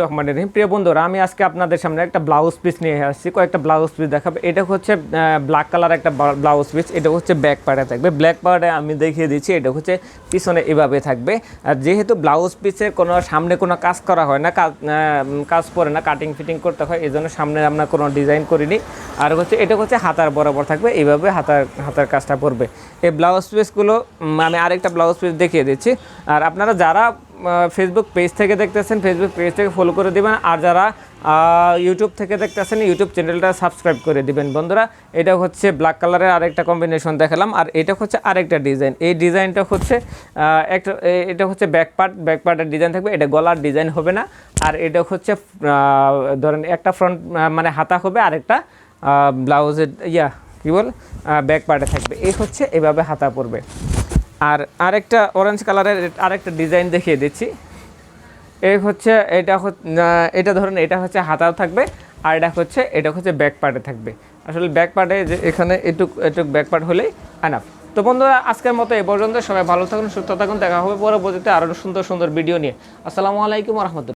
রহমান রহিম। প্রিয় বন্ধুরা, আমি আজকে আপনাদের সামনে একটা ব্লাউজ পিস নিয়ে আসছি। কয়েকটা ব্লাউজ পিস দেখাবো। এটা হচ্ছে ব্ল্যাক কালার একটা ব্লাউজ পিস এটা হচ্ছে ব্যাক পার্টে থাকবে। ব্ল্যাক পার্টে আমি দেখিয়ে দিচ্ছি, এটা হচ্ছে পিছনে এভাবে থাকবে। আর যেহেতু ব্লাউজ পিসের কোনো সামনে কোনো কাজ করা হয় না, কাজ কাজ পরে না কাটিং ফিটিং করতে হয় এই জন্য সামনে আমরা কোনো ডিজাইন করিনি। আর হচ্ছে এটা হচ্ছে হাতার বরাবর থাকবে, এইভাবে হাতার হাতার কাজটা পড়বে এই ব্লাউজ পিসগুলো আমি আরেকটা ব্লাউজ পিস দেখিয়ে দিচ্ছি। আর আপনারা যারা ফেসবুক পেজ থেকে দেখতেছেন ফেসবুক পেজ থেকে ফলো করে দেবেন, আর যারা ইউটিউব থেকে দেখতেছেন ইউটিউব চ্যানেলটা সাবস্ক্রাইব করে দিবেন। বন্ধুরা, এটা হচ্ছে ব্ল্যাক কালারের আরেকটা কম্বিনেশন দেখালাম, আর এটা হচ্ছে আরেকটা ডিজাইন এই ডিজাইনটা হচ্ছে একটা এটা হচ্ছে ব্যাক পার্ট ব্যাক পার্টের ডিজাইন থাকবে, এটা গলার ডিজাইন হবে না। আর এটা হচ্ছে ধরেন একটা ফ্রন্ট মানে হাতা হবে, আরেকটা ব্লাউজের ইয়া কী বল? ব্যাক পার্টে থাকবে। এই হচ্ছে এভাবে হাতা পড়বে আর আরেকটা অরেঞ্জ কালারের আরেকটা ডিজাইন দেখিয়ে দিচ্ছি। এই হচ্ছে, এটা এটা ধরুন, এটা হচ্ছে হাতা থাকবে, আর এটা হচ্ছে এটা হচ্ছে ব্যাক পার্টে থাকবে। আসলে ব্যাক পার্টে যে এখানে এটুক এটুক ব্যাক পার্ট হলেই আনাফ তো বন্ধুরা, আজকের মতো এ পর্যন্ত। সবাই ভালো থাকুন, সুস্থ থাকুন। দেখা হবে পরবর্তীতে আরও সুন্দর সুন্দর ভিডিও নিয়ে। আসসালামু আলাইকুম রহমতুল্লাহ।